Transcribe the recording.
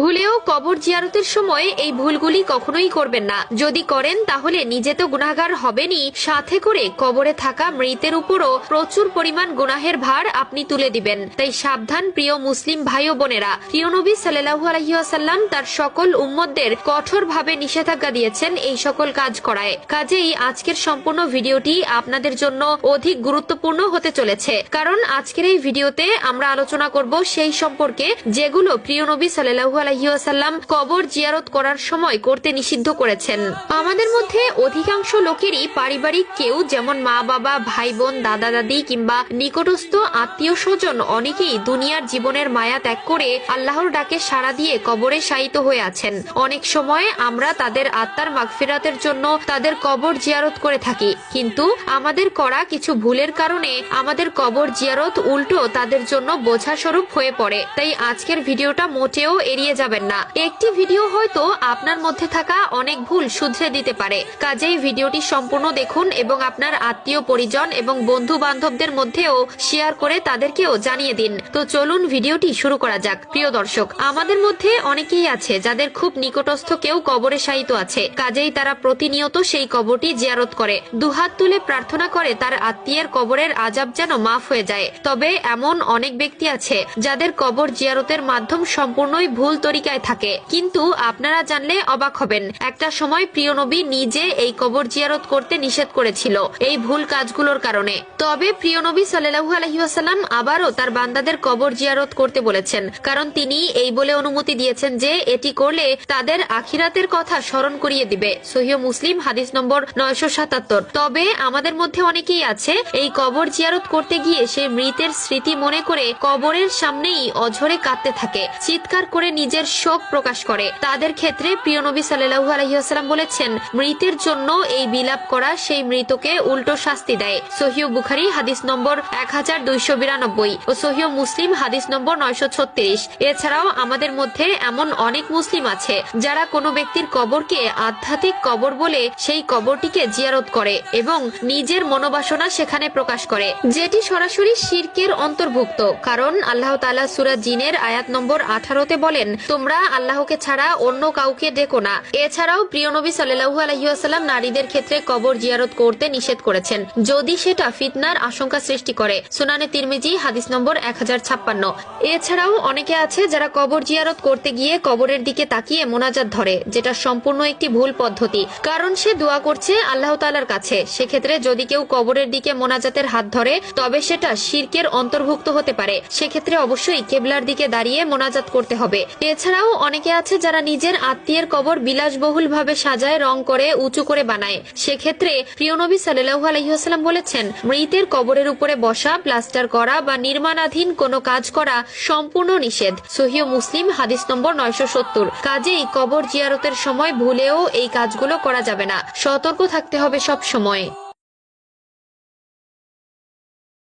ভুলেও কবর জিয়ারতের সময় এই ভুলগুলি কখনোই করবেন না। যদি করেন, তাহলে নিজে তো গুনাহগার হবেনই। সাথে করে কবরে থাকা মৃতের উপরও প্রচুর পরিমাণ গুনাহের ভার আপনি তুলে দিবেন। তাই সাবধান, প্রিয় মুসলিম ভাই ও বোনেরা। প্রিয় নবী সাল্লাহু আলহিহাসাল্লাম তার সকল উম্মতদের কঠোরভাবে নিষেধাজ্ঞা দিয়েছেন এই সকল কাজ করায়। কাজেই আজকের সম্পূর্ণ ভিডিওটি আপনাদের জন্য অধিক গুরুত্বপূর্ণ হতে চলেছে। কারণ আজকের এই ভিডিওতে আমরা আলোচনা করব সেই সম্পর্কে, যেগুলো প্রিয় নবী সাল্লাহু আলহিহাসাল্লাম কবর জিয়ারত করার সময় করতে নিষিদ্ধ করেছেন। আমাদের মধ্যে অধিকাংশ লোকেরই পারিবারিক কেউ, যেমন মা, বাবা, ভাই, বোন, দাদা, দাদি কিংবা নিকটস্থ আত্মীয় স্বজন, অনেকেই দুনিয়ার জীবনের মায়া ত্যাগ করে আল্লাহর ডাকে সাড়া দিয়ে কবরে শায়িত হয়ে আছেন। অনেক সময় আমরা তাদের আত্মার মাগফিরাতের জন্য তাদের কবর জিয়ারত করে থাকি, কিন্তু আমাদের করা কিছু ভুলের কারণে আমাদের কবর জিয়ারত উল্টো তাদের জন্য বোঝা স্বরূপ হয়ে পড়ে। তাই আজকের ভিডিওটা মোটেও এড়িয়ে যাবেন না। একটি ভিডিও হয়তো আপনার মধ্যে থাকা অনেক ভুল শুধরে দিতে পারে। কাজেই ভিডিওটি সম্পূর্ণ দেখুন এবং আপনার আত্মীয়, পরিজন এবং বন্ধু বান্ধবদের মধ্যেও শেয়ার করে তাদেরকেও জানিয়ে দিন। তো চলুন ভিডিওটি শুরু করা যাক। প্রিয় দর্শক, আমাদের মধ্যে অনেকেই আছে যাদের খুব নিকটস্থ কেউ কবরে শায়িত আছে। কাজেই তারা প্রতিনিয়ত সেই কবরটি জিয়ারত করে। দুহাত তুলে প্রার্থনা করে তার আত্মীয়ের কবরের আজাব যেন মাফ হয়ে যায়। তবে এমন অনেক ব্যক্তি আছে যাদের কবর জিয়ারতের মাধ্যম সম্পূর্ণই ভুল তরিকায় থাকে। কিন্তু আপনারা জানলে অবাক হবেন। একটা সময় প্রিয় নবী নিজে এই কবর জিয়ারত করতে নিষেধ করেছিল, এই ভুল কাজগুলোর কারণে। তবে প্রিয় নবী সাল্লাহু আলহিহাসাল্লাম আবারও তার বান্দাদের কবর জিয়ারত করতে বলেছেন, কারণ তিনি এই বলে অনুমতি দিয়েছেন যে এটি করলে তাদের আখিরাতের কথা স্মরণ করিয়ে দিবে। সহিহ মুসলিম, হাদিস নম্বর নয়শো সাতাত্তর। তবে আমাদের মধ্যে অনেকেই আছে, এই কবর জিয়ারত করতে গিয়ে সে মৃতের স্মৃতি মনে করে কবরের সামনেই অঝরে কাঁদতে থাকে, চিৎকার করে নিজের শোক প্রকাশ করে। তাদের ক্ষেত্রে প্রিয় নবী সাল্লাহু আলহিহাস্লাম বলেছেন, মৃতের জন্য এই বিলাপ করা সেই মৃতকে উল্টো শাস্তি দেয়। সহিহ বুখারি, হাদিস নম্বর এক হাজার দুইশো বিরানব্বই ও সহিহ মুসলিম, হাদিস নম্বর নয়শো ছত্রিশ। এছাড়াও আমাদের মধ্যে এমন অনেক মুসলিম আছে যারা কোনো ব্যক্তির কবরকে আধ্যাত্মিক কবর বলে সেই কবরটিকে জিয়ারত করে এবং নিজের মনোবাসনা সেখানে প্রকাশ করে। যেটি সরাসরি শিরকের অন্তর্ভুক্ত। কারণ আল্লাহ তালা সুরা জিনের আয়াত নম্বর আঠারোতে বলেন তোমরা আল্লাহকে ছাড়া অন্য কাউকে ডেকো না। এছাড়াও প্রিয় নবী সাল্লাহু আলহিহাস্লাম নারীদের ক্ষেত্রে কবর জিয়ারত করতে নিষেধ করেছেন। যদি সেটা ফিতনার আশঙ্কা সৃষ্টি করে, সুনানে তিরমিজি, হাদিস নম্বর এক এছাড়াও অনেকে আছে যারা কবর জিয়ারত করতে গিয়ে কবরের দিকে তাকিয়ে মোনাজাত ধরে, যেটা সম্পূর্ণ একটি ভুল পদ্ধতি। কারণ সে দোয়া করছে আল্লাহ তালার কাছে। সেক্ষেত্রে যদি কেউ কবরের দিকে মোনাজাতের হাত ধরে, তবে সেটা শিরকের অন্তর্ভুক্ত হতে পারে। সেক্ষেত্রে অবশ্যই কেবলার দিকে দাঁড়িয়ে মোনাজাত করতে হবে। এছাড়াও অনেকে আছে যারা নিজের আত্মীয়ের কবর বিলাসবহুল ভাবে সাজায়, রং করে, উঁচু করে বানায়। সেক্ষেত্রে প্রিয় নবী সাল্লাহু আলহিহাস্লাম বলেছেন, মৃতের কবরের উপরে বসা, প্লাস্টার করা বা নির্মাণাধীন কোনো কাজ করা সম্পূর্ণ নিষেধ। সহিহ মুসলিম, হাদিস নম্বর নয়শো সত্তর। কাজেই কবর জিয়ারতের সময় ভুলেও এই কাজগুলো করা যাবে না। সতর্ক থাকতে হবে সব সময়।